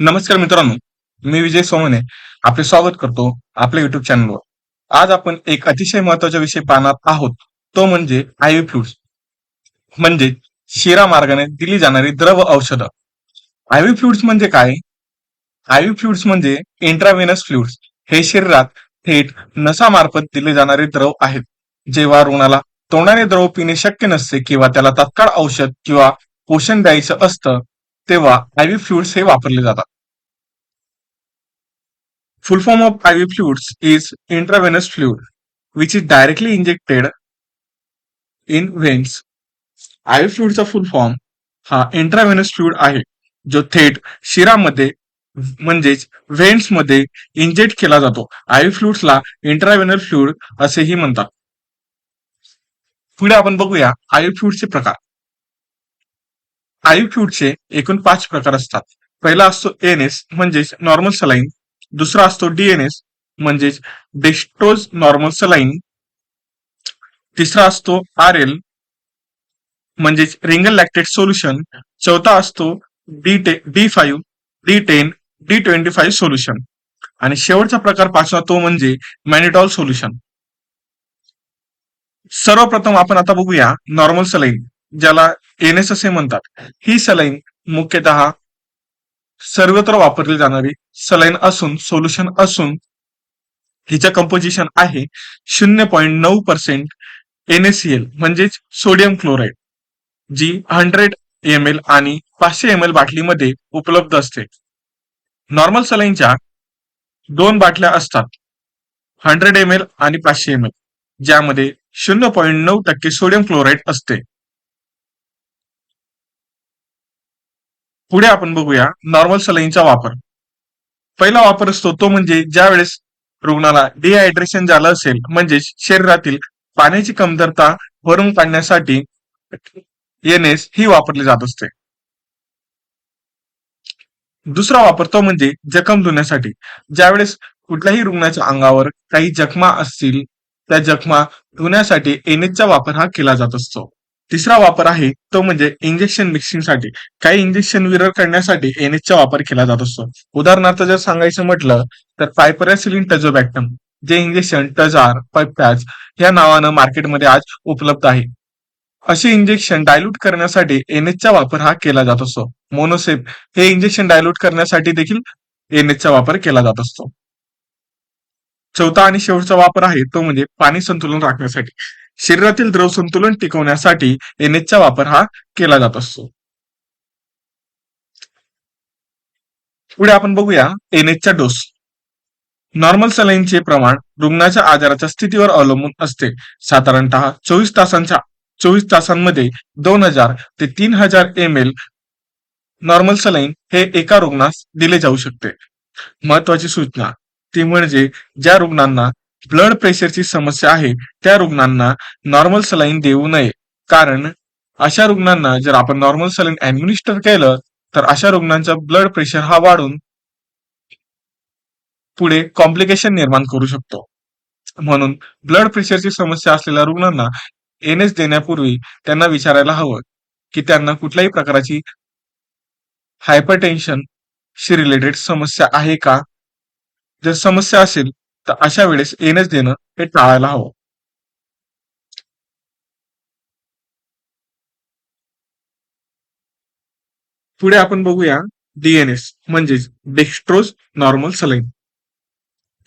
नमस्कार मित्रांनो मी विजय सोमने आपले स्वागत करतो आपल्या युट्यूब चॅनलवर आज आपण एक अतिशय महत्त्वाचा विषय पाहणार आहोत. तो म्हणजे आयव्ही फ्लुइड्स म्हणजे शिरा मार्गाने दिली जाणारी द्रव औषधं. आयव्ही फ्लुइड्स म्हणजे काय? आयव्ही फ्लुइड्स म्हणजे इंट्राव्हेनस फ्लुइड्स हे शरीरात थेट नसामार्फत दिले जाणारे द्रव आहेत. जेव्हा रुग्णाला तोंडाने द्रव पिणे शक्य नसते किंवा त्याला तात्काळ औषध किंवा पोषण द्यायचं असतं तेव्हा आयव्ही फ्लुइड्स हे वापरले जातात. Full form of IV fluids is intravenous fluid, which is directly injected in veins. IV फ्लुइडचा फुल फॉर्म हा इंट्राव्हेनस फ्लुइड आहे जो थेट शिरामध्ये म्हणजेच व्हेन्समध्ये इंजेक्ट केला जातो. आय फ्लुइड्सला इंट्राव्हेनल फ्लुइड असेही म्हणतात. पुढे आपण बघूया आय फ्लुइडचे प्रकार. आयु फ्लुइडचे एकूण पाच प्रकार असतात. पहिला असतो एनएस म्हणजेच नॉर्मल सलाईन दुसरा असतो डीएनएस म्हणजेच डेस्ट्रोज नॉर्मल सलाईन तिसरा असतो आर एल म्हणजेच रिंगल लॅक्टेड सोल्युशन चौथा असतो डी टे D five D ten D twenty five solution आणि शेवटचा प्रकार पाचवा तो म्हणजे मॅनिटॉल सोल्युशन सर्वप्रथम आपण आता बघूया नॉर्मल सलाईन ज्याला एनएस असे म्हणतात. ही सलाईन मुख्यतः सर्वत्र वापरली जाणारी सलाईन असून सोल्युशन असून हिचं कंपोजिशन आहे शून्य पॉईंट नऊ percent N A C L म्हणजेच सोडियम क्लोराईड जी हंड्रेड एम एल आणि पाचशे एम एल बाटलीमध्ये उपलब्ध असते. नॉर्मल सलाईनच्या दोन बाटल्या असतात हंड्रेड एम एल आणि पाचशे एम एल ज्यामध्ये शून्य पॉईंट नऊ टक्के सोडियम क्लोराईड असते. पुढे आपण बघूया नॉर्मल सलाईनचा वापर. पहिला वापर असतो तो म्हणजे ज्या वेळेस रुग्णाला डिहायड्रेशन झालं असेल म्हणजेच शरीरातील पाण्याची कमतरता भरून काढण्यासाठी एनएस ही वापरली जात असते. दुसरा वापर तो म्हणजे जखम धुण्यासाठी. ज्यावेळेस कुठल्याही रुग्णाच्या अंगावर काही जखमा असतील त्या जखमा धुण्यासाठी एनएसचा वापर हा केला जात असतो. तिसरा वापर आहे तो म्हणजे इंजेक्शन मिक्सिंगसाठी काही इंजेक्शन विरळ करण्यासाठी एनएचचा वापर केला जात असतो. उदाहरणार्थ जर सांगायचं म्हटलं तर पायपरॅसिलिन टजोबॅक्टम जे इंजेक्शन टजार पॅच या नावानं मार्केटमध्ये आज उपलब्ध आहे. असे इंजेक्शन डायल्यूट करण्यासाठी एनएचचा वापर हा केला जात असतो. मोनोसेप हे इंजेक्शन डायल्यूट करण्यासाठी देखील एनएचचा वापर केला जात असतो. चौथा आणि शेवटचा वापर आहे तो म्हणजे पाणी संतुलन राखण्यासाठी. शरीरातील द्रव संतुलन टिकवण्यासाठी एनएचचा वापर हा केला जात असतो. पुढे आपण बघूया एनएचचा डोस. नॉर्मल सलाईनचे प्रमाण रुग्णाच्या आजाराच्या स्थितीवर अवलंबून असते. साधारणतः चोवीस तासांच्या चोवीस तासांमध्ये दोन हजार ते तीन हजार एम एल नॉर्मल सलाईन हे एका रुग्णास दिले जाऊ शकते. महत्वाची सूचना ती म्हणजे ज्या रुग्णांना ब्लड प्रेशरची समस्या आहे त्या रुग्णांना नॉर्मल सलाईन देऊ नये. कारण अशा रुग्णांना जर आपण नॉर्मल सलाईन ऍडमिनिस्टर केलं तर अशा रुग्णांचा ब्लड प्रेशर हा वाढून पुढे कॉम्प्लिकेशन निर्माण करू शकतो. म्हणून ब्लड प्रेशरची समस्या असलेल्या रुग्णांना एनएस देण्यापूर्वी त्यांना विचारायला हवं की त्यांना कुठल्याही प्रकारची हायपरटेन्शन शी रिलेटेड समस्या आहे का? जर समस्या असेल तर अशा वेळेस एनएस देणं हे टाळायला हवं. पुढे आपण बघूया डीएनएस म्हणजेच डेक्स्ट्रोज नॉर्मल सलाईन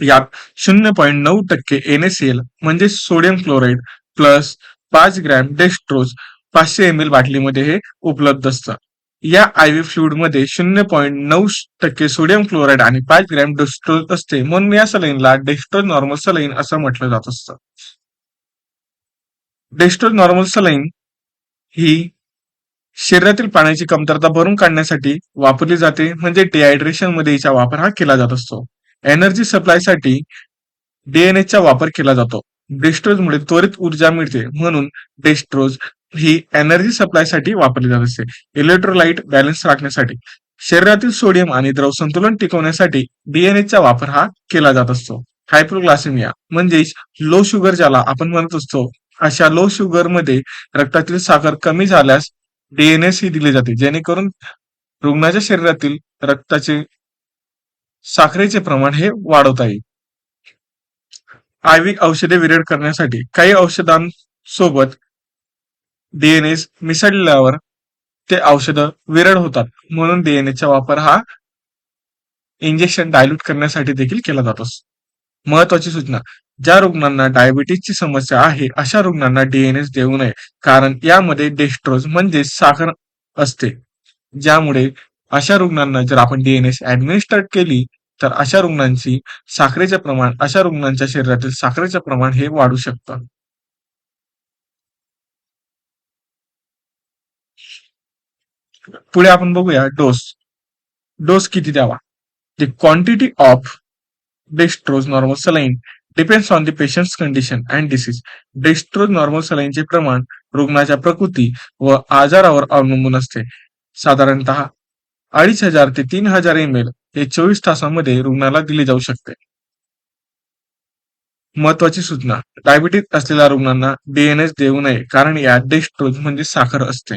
यात शून्य पॉईंट नऊ टक्के एनएसएल म्हणजे सोडियम क्लोराईड प्लस पाच ग्रॅम डेक्स्ट्रोज पाचशे एम एल बाटलीमध्ये हे उपलब्ध असतं. या आयव्ही फ्लुइडमध्ये शून्य पॉईंट नऊ टक्के सोडियम क्लोराईड आणि पाच ग्रॅम डेस्ट्रोज असते. म्हणून या सलाईनला डेस्ट्रोज नॉर्मल सलाईन असं म्हटलं जात असतं. डेस्ट्रोज नॉर्मल सलाईन ही शरीरातील पाण्याची कमतरता भरून काढण्यासाठी वापरली जाते. म्हणजे डिहायड्रेशनमध्ये हिचा वापर हा केला जात असतो. एनर्जी सप्लायसाठी डीएनएचा वापर केला जातो. डेस्ट्रोजमुळे त्वरित ऊर्जा मिळते. म्हणून डेस्ट्रोज ही एनर्जी सप्लायसाठी वापरली जात असते. इलेक्ट्रोलाइट बॅलन्स राखण्यासाठी शरीरातील सोडियम आणि द्रव संतुलन टिकवण्यासाठी डीएनएचा वापर हा केला जात असतो. हायप्रोग्लासेमिया म्हणजेच लो शुगर ज्याला आपण म्हणत असतो अशा लो शुगरमध्ये रक्तातील साखर कमी झाल्यास डीएनएस ही दिली जाते. जेणेकरून रुग्णाच्या शरीरातील रक्ताचे साखरेचे प्रमाण हे वाढवता येईल. आयव्ही औषधे विरळ करण्यासाठी काही औषधांसोबत डीएनएस मिसळल्यावर ते औषध विरळ होतात. म्हणून डीएनएचा वापर हा इंजेक्शन डायल्यूट करण्यासाठी देखील केला जातो. महत्वाची सूचना ज्या रुग्णांना डायबिटीसची समस्या आहे अशा रुग्णांना डीएनएस देऊ नये. कारण यामध्ये डेस्ट्रोज म्हणजे साखर असते. ज्यामुळे अशा रुग्णांना जर आपण डीएनएस ऍडमिनिस्ट्रेट केली तर अशा रुग्णांची साखरेचे प्रमाण अशा रुग्णांच्या शरीरातील साखरेचे प्रमाण हे वाढू शकतं. पुढे आपण बघूया डोस डोस किती द्यावा? The quantity of dextrose normal saline depends on the patient condition and disease dextrose normal सलाईनचे प्रमाण रुग्णाच्या प्रकृती व आजारावर अवलंबून असते. साधारणतः अडीच हजार ते तीन हजार एम एल हे चोवीस तासांमध्ये रुग्णाला दिले जाऊ शकते. महत्वाची सूचना. डायबिटीज असलेल्या रुग्णांना डीएनएस देऊ नये कारण यात डेस्ट्रोज म्हणजे साखर असते.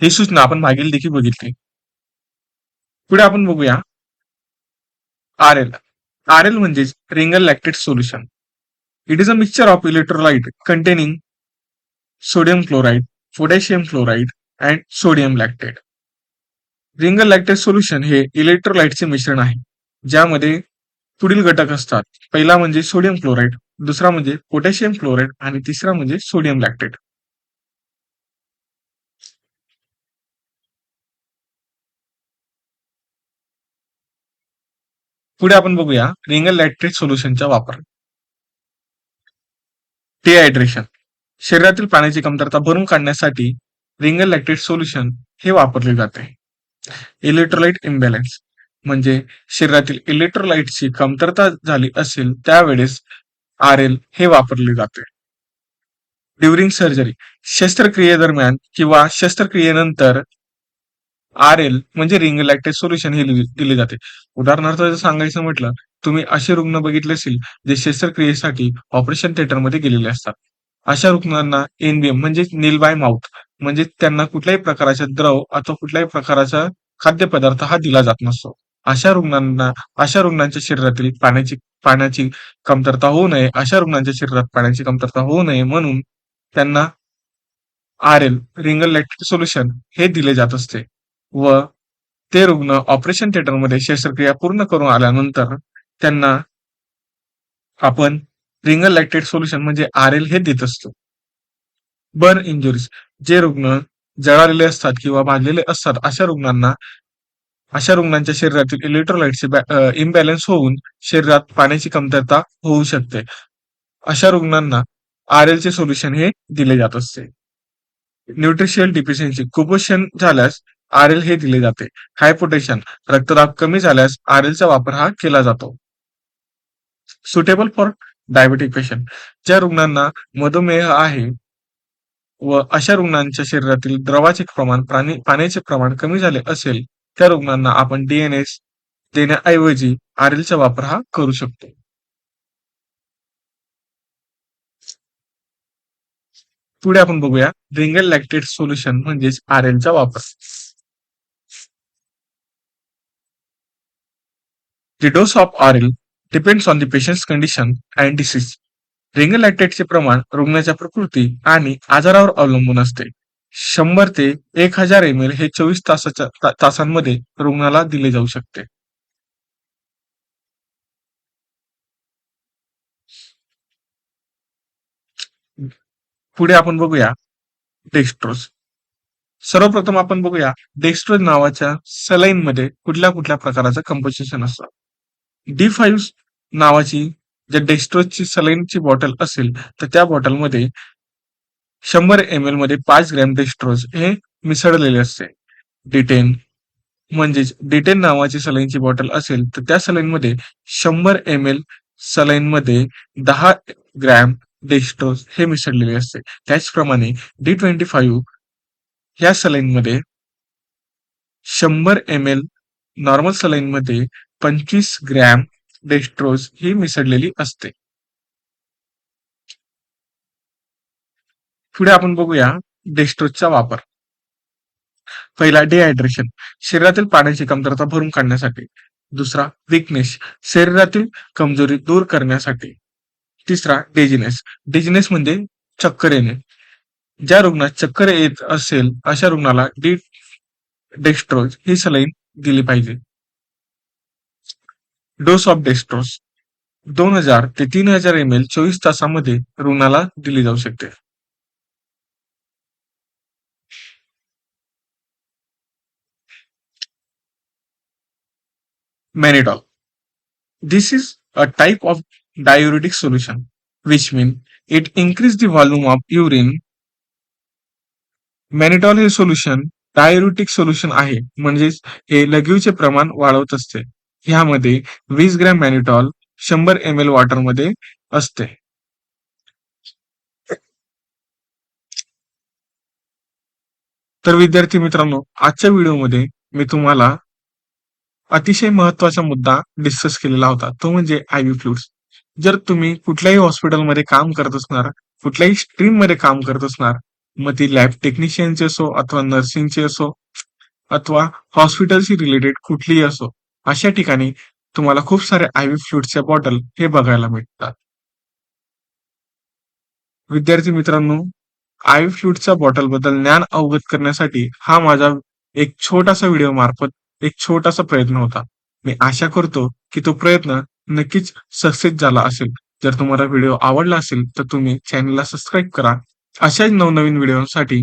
ही सूचना आपण मागील देखील बघितली. पुढे आपण बघूया. आर एल आर एल म्हणजेच Ringer lactated solution it is a mixture of electrolyte containing sodium chloride potassium chloride and sodium lactated Ringer lactated solution हे इलेक्ट्रोलाइटचे मिश्रण आहे ज्यामध्ये पुढील घटक असतात. पहिला म्हणजे सोडियम क्लोराईड दुसरा म्हणजे पोटॅशियम क्लोराईड आणि तिसरा म्हणजे सोडियम लॅक्टेट पुढे आपण बघूया रिंगल लॅक्टेट सोल्युशनचा वापर. डिहायड्रेशन शरीरातील पाण्याची कमतरता भरून काढण्यासाठी रिंगल लॅक्टेट सोल्युशन हे वापरले जाते. इलेक्ट्रोलाइट इम्बॅलन्स म्हणजे शरीरातील इलेक्ट्रोलाइटची कमतरता झाली असेल त्यावेळेस आर एल हे वापरले जाते. ड्युरिंग सर्जरी शस्त्रक्रियेदरम्यान किंवा शस्त्रक्रियेनंतर आर एल म्हणजे रिंग लॅक्टेज सोल्युशन हे दिले जाते. उदाहरणार्थ जर सांगायचं म्हटलं तुम्ही असे रुग्ण बघितले असतील जे शस्त्रक्रियेसाठी ऑपरेशन थिएटरमध्ये गेलेले असतात. अशा रुग्णांना एनबीएम म्हणजे नील बाय माउथ म्हणजे त्यांना कुठल्याही प्रकारचा द्रव अथवा कुठल्याही प्रकारचा खाद्यपदार्थ हा दिला जात नसतो. अशा रुग्णांना अशा रुग्णांच्या शरीरातील पाण्याची पाण्याची कमतरता होऊ नये अशा रुग्णांच्या शरीरात पाण्याची कमतरता होऊ नये म्हणून त्यांना R L Ringer lactic solution हे दिले जात असते. व ते रुग्ण ऑपरेशन थिएटरमध्ये शस्त्रक्रिया पूर्ण करून आल्यानंतर त्यांना आपण रिंगल लॅक्टेड सोल्युशन म्हणजे आर एल हे देत असतो. बर्न इंजुरीज जे रुग्ण जळालेले असतात किंवा भाजलेले असतात अशा रुग्णांना अशा रुग्णांच्या शरीरातील इलेक्ट्रोलाइटचे इम्बॅलन्स होऊन शरीरात पाण्याची कमतरता होऊ शकते. अशा रुग्णांना आर एलचे सोल्युशन हे दिले जात असते. न्यूट्रिशियल डिफिशियन्सी कुपोषण झाल्यास आर एल हे दिले जाते. हायपोटेशन रक्तदाब कमी झाल्यास आर एलचा वापर हा केला जातो. सुटेबल फॉर डायबेटिक पेशंट ज्या रुग्णांना मधुमेह आहे व अशा रुग्णांच्या शरीरातील द्रवाचे प्रमाण पाण्याचे प्रमाण कमी झाले असेल त्या रुग्णांना आपण डीएनएस देण्याऐवजी आर एलचा वापर हा करू शकतो. पुढे आपण बघूया रिंगल लॅक्टेट सोल्युशन म्हणजेच आर एलचा वापर. The dose of RL depends on the patient's condition and disease. रिंगल लॅक्टेटचे प्रमाण रुग्णाच्या प्रकृती आणि आजारावर अवलंबून असते. शंभर ते एक हजार एम एल हे चोवीस तासाच्या तासांमध्ये रुग्णाला दिले जाऊ शकते. पुढे आपण बघूया डेक्स्ट्रोज सर्वप्रथम आपण बघूया डेक्स्ट्रोज नावाच्या सलाईन मध्ये कुठल्या कुठल्या प्रकाराचं कंपोजिशन असतं? डी फाईव्ह नावाची जर डेक्स्ट्रोजची सलाईनची बॉटल असेल तर त्या बॉटलमध्ये शंभर एम एलमध्ये पाच ग्रॅम डेस्ट्रोज हे मिसळलेले असते. डिटेन म्हणजेच डिटेन नावाची सलाईनची बॉटल असेल तर त्या सलाईनमध्ये शंभर एम एल सलाईनमध्ये दहा ग्रॅम डेस्ट्रोज हे मिसळलेले असते. त्याचप्रमाणे डी ट्वेंटी फाईव्ह ह्या सलाईनमध्ये शंभर एम एल नॉर्मल सलाईनमध्ये पंचवीस ग्रॅम डेस्ट्रोज ही मिसळलेली असते. पुढे आपण बघूया डेस्ट्रोजचा वापर. पहिला डिहायड्रेशन शरीरातील पाण्याची कमतरता भरून काढण्यासाठी. दुसरा विकनेस शरीरातील कमजोरी दूर करण्यासाठी. तिसरा डेजिनेस डेजिनेस म्हणजे चक्कर येणे. ज्या रुग्णात चक्कर येत असेल अशा रुग्णाला डी डेस्ट्रोज ही सलाईन दिली पाहिजे. डोस ऑफ डेस्ट्रोस दोन हजार ते तीन हजार एम एल चोवीस तासामध्ये रुग्णाला दिली जाऊ शकते Mannitol. This is a type of diuretic solution, which means it increases the volume of urine. मॅनिटॉल हे सोल्युशन डायुरेटिक सोल्युशन आहे म्हणजेच हे लघवीचे प्रमाण वाढवत असते ह्यामध्ये वीस ग्रॅम मॅनिटॉल शंभर एम एल वॉटरमध्ये असते. तर विद्यार्थी मित्रांनो आजच्या व्हिडिओमध्ये मी तुम्हाला अतिशय महत्त्वाचा मुद्दा डिस्कस केलेला होता. तो म्हणजे आयव्ही फ्लुइड्स जर तुम्ही कुठल्याही हॉस्पिटलमध्ये काम करत असणार कुठल्याही स्ट्रीममध्ये काम करत असणार मग ती लॅब टेक्निशियनची असो अथवा नर्सिंगची असो अथवा हॉस्पिटलशी रिलेटेड कुठलीही असो अशा ठिकाणी तुम्हाला खूप सारे आयव्ही फ्लुइड्सच्या बॉटल हे बघायला मिळतात. विद्यार्थी मित्रांनो आयव्ही फ्लुइडच्या बॉटलबद्दल ज्ञान अवगत करण्यासाठी हा माझा एक छोटासा व्हिडिओ मार्फत एक छोटासा प्रयत्न होता. मी आशा करतो की तो प्रयत्न नक्कीच सक्सेस झाला असेल. जर तुम्हाला व्हिडिओ आवडला असेल तर तुम्ही चॅनलला सबस्क्राईब करा. अशाच नवनवीन व्हिडिओसाठी